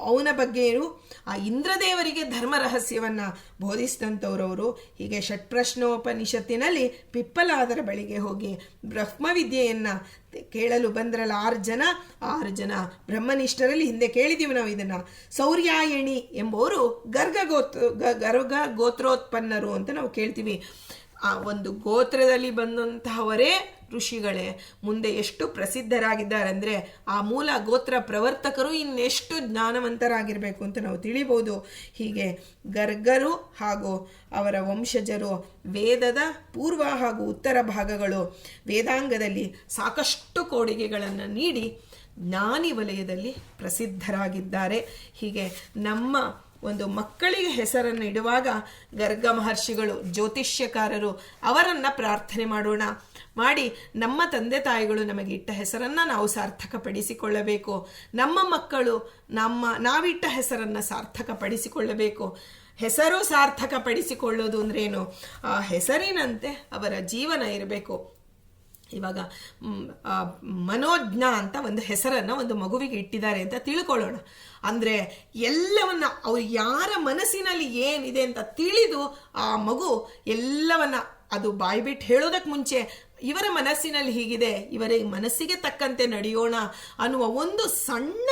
ಅವನ ಬಗ್ಗೆಯೂ ಆ ಇಂದ್ರದೇವರಿಗೆ ಧರ್ಮ ರಹಸ್ಯವನ್ನು ಬೋಧಿಸಿದಂಥವ್ರವರು. ಹೀಗೆ ಷಟ್ಪ್ರಶ್ನೋಪನಿಷತ್ತಿನಲ್ಲಿ ಪಿಪ್ಪಲಾದರ ಬಳಿಗೆ ಹೋಗಿ ಬ್ರಹ್ಮವಿದ್ಯೆಯನ್ನ ಕೇಳಲು ಬಂದ್ರಲ್ಲ ಆರು ಜನ? ಆರು ಜನ. ಬ್ರಹ್ಮನಿಷ್ಠರಲ್ಲಿ ಹಿಂದೆ ಕೇಳಿದೀವಿ ನಾವು ಇದನ್ನು. ಸೌರ್ಯಾಯಣಿ ಎಂಬುವರು ಗರ್ಗ ಗೋತ್ರ ಗರ್ಗ ಗೋತ್ರೋತ್ಪನ್ನರು ಅಂತ ನಾವು ಕೇಳ್ತೀವಿ. ಆ ಒಂದು ಗೋತ್ರದಲ್ಲಿ ಬಂದಂತಹವರೇ ಋಷಿಗಳೇ, ಮುಂದೆ ಎಷ್ಟು ಪ್ರಸಿದ್ಧರಾಗಿದ್ದಾರೆ ಅಂದರೆ ಆ ಮೂಲ ಗೋತ್ರ ಪ್ರವರ್ತಕರು ಇನ್ನೆಷ್ಟು ಜ್ಞಾನವಂತರಾಗಿರಬೇಕು ಅಂತ ನಾವು ತಿಳಿಬೋದು. ಹೀಗೆ ಗರ್ಗರು ಹಾಗೂ ಅವರ ವಂಶಜರು ವೇದದ ಪೂರ್ವ ಹಾಗೂ ಉತ್ತರ ಭಾಗಗಳು ವೇದಾಂಗದಲ್ಲಿ ಸಾಕಷ್ಟು ಕೊಡುಗೆಗಳನ್ನು ನೀಡಿ ಜ್ಞಾನಿ ವಲಯದಲ್ಲಿ ಪ್ರಸಿದ್ಧರಾಗಿದ್ದಾರೆ. ಹೀಗೆ ನಮ್ಮ ಒಂದು ಮಕ್ಕಳಿಗೆ ಹೆಸರನ್ನು ಇಡುವಾಗ ಗರ್ಗ ಮಹರ್ಷಿಗಳು ಜ್ಯೋತಿಷ್ಯಕಾರರು ಅವರನ್ನು ಪ್ರಾರ್ಥನೆ ಮಾಡೋಣ. ಮಾಡಿ ನಮ್ಮ ತಂದೆ ತಾಯಿಗಳು ನಮಗೆ ಇಟ್ಟ ಹೆಸರನ್ನ ನಾವು ಸಾರ್ಥಕಪಡಿಸಿಕೊಳ್ಳಬೇಕು. ನಮ್ಮ ಮಕ್ಕಳು ನಮ್ಮ ನಾವಿಟ್ಟ ಹೆಸರನ್ನ ಸಾರ್ಥಕಪಡಿಸಿಕೊಳ್ಳಬೇಕು. ಹೆಸರು ಸಾರ್ಥಕಪಡಿಸಿಕೊಳ್ಳೋದು ಅಂದ್ರೇನು? ಆ ಹೆಸರಿನಂತೆ ಅವರ ಜೀವನ ಇರಬೇಕು. ಇವಾಗ ಮನೋಜ್ಞ ಅಂತ ಒಂದು ಹೆಸರನ್ನು ಒಂದು ಮಗುವಿಗೆ ಇಟ್ಟಿದ್ದಾರೆ ಅಂತ ತಿಳ್ಕೊಳ್ಳೋಣ. ಅಂದರೆ ಎಲ್ಲವನ್ನ ಅವ್ರು ಯಾರ ಮನಸ್ಸಿನಲ್ಲಿ ಏನಿದೆ ಅಂತ ತಿಳಿದು ಆ ಮಗು ಎಲ್ಲವನ್ನ ಅದು ಬಾಯ್ಬಿಟ್ಟು ಹೇಳೋದಕ್ಕೆ ಮುಂಚೆ ಇವರ ಮನಸ್ಸಿನಲ್ಲಿ ಹೀಗಿದೆ. ಇವರ ಮನಸ್ಸಿಗೆ ತಕ್ಕಂತೆ ನಡೆಯೋಣ ಅನ್ನುವ ಒಂದು ಸಣ್ಣ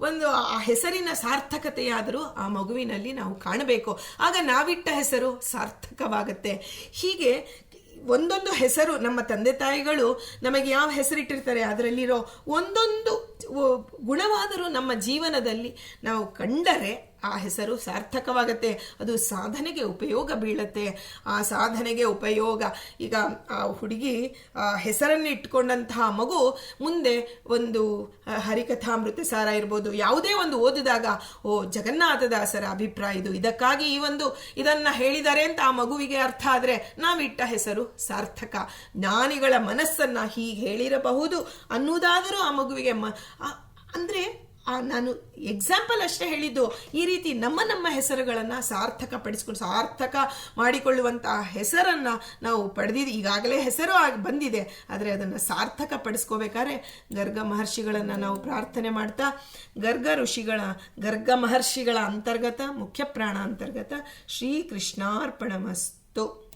ಒಂದು ಆ ಹೆಸರಿನ ಸಾರ್ಥಕತೆಯಾದರೂ ಆ ಮಗುವಿನಲ್ಲಿ ನಾವು ಕಾಣಬೇಕು. ಆಗ ನಾವಿಟ್ಟ ಹೆಸರು ಸಾರ್ಥಕವಾಗುತ್ತೆ. ಹೀಗೆ ಒಂದೊಂದು ಹೆಸರು ನಮ್ಮ ತಂದೆ ತಾಯಿಗಳು ನಮಗೆ ಯಾವ ಹೆಸರಿಟ್ಟಿರ್ತಾರೆ ಅದರಲ್ಲಿರೋ ಒಂದೊಂದು ಗುಣವಾದರೂ ನಮ್ಮ ಜೀವನದಲ್ಲಿ ನಾವು ಕಂಡರೆ ಆ ಹೆಸರು ಸಾರ್ಥಕವಾಗತ್ತೆ. ಅದು ಸಾಧನೆಗೆ ಉಪಯೋಗ ಬೀಳತ್ತೆ. ಆ ಸಾಧನೆಗೆ ಉಪಯೋಗ. ಈಗ ಆ ಹುಡುಗಿ, ಆ ಹೆಸರನ್ನು ಇಟ್ಕೊಂಡಂತಹ ಮಗು ಮುಂದೆ ಒಂದು ಹರಿಕಥಾಮೃತ ಸಾರ ಇರ್ಬೋದು. ಯಾವುದೇ ಒಂದು ಓದಿದಾಗ, ಓ, ಜಗನ್ನಾಥದಾಸರ ಅಭಿಪ್ರಾಯ ಇದು. ಇದಕ್ಕಾಗಿ ಈ ಒಂದು ಇದನ್ನ ಹೇಳಿದ್ದಾರೆ ಅಂತ ಆ ಮಗುವಿಗೆ ಅರ್ಥ ಆದ್ರೆ ನಾವಿಟ್ಟ ಹೆಸರು ಸಾರ್ಥಕ. ಜ್ಞಾನಿಗಳ ಮನಸ್ಸನ್ನ ಹೀಗೆ ಹೇಳಿರಬಹುದು ಅನ್ನುವುದಾದರೂ ಆ ಮಗುವಿಗೆ ಅಂದ್ರೆ ನಾನು ಎಕ್ಸಾಂಪಲ್ ಅಷ್ಟೇ ಹೇಳಿದ್ದು, ಈ ರೀತಿ ನಮ್ಮ ನಮ್ಮ ಹೆಸರುಗಳನ್ನು ಸಾರ್ಥಕ ಪಡಿಸ್ಕೊಂಡು ಸಾರ್ಥಕ ಮಾಡಿಕೊಳ್ಳುವಂತಹ ಹೆಸರನ್ನು ನಾವು ಪಡೆದಿದ್ದು ಈಗಾಗಲೇ ಹೆಸರು ಆಗಿ, ಬಂದಿದೆ. ಆದರೆ ಅದನ್ನು ಸಾರ್ಥಕ ಪಡಿಸ್ಕೋಬೇಕಾದ್ರೆ ಗರ್ಗ ಮಹರ್ಷಿಗಳನ್ನು ನಾವು ಪ್ರಾರ್ಥನೆ ಮಾಡ್ತಾ, ಗರ್ಗ ಋಷಿಗಳ, ಗರ್ಗ ಮಹರ್ಷಿಗಳ ಅಂತರ್ಗತ ಮುಖ್ಯ ಪ್ರಾಣ ಅಂತರ್ಗತ ಶ್ರೀ ಕೃಷ್ಣಾರ್ಪಣ ಮಸ್ತು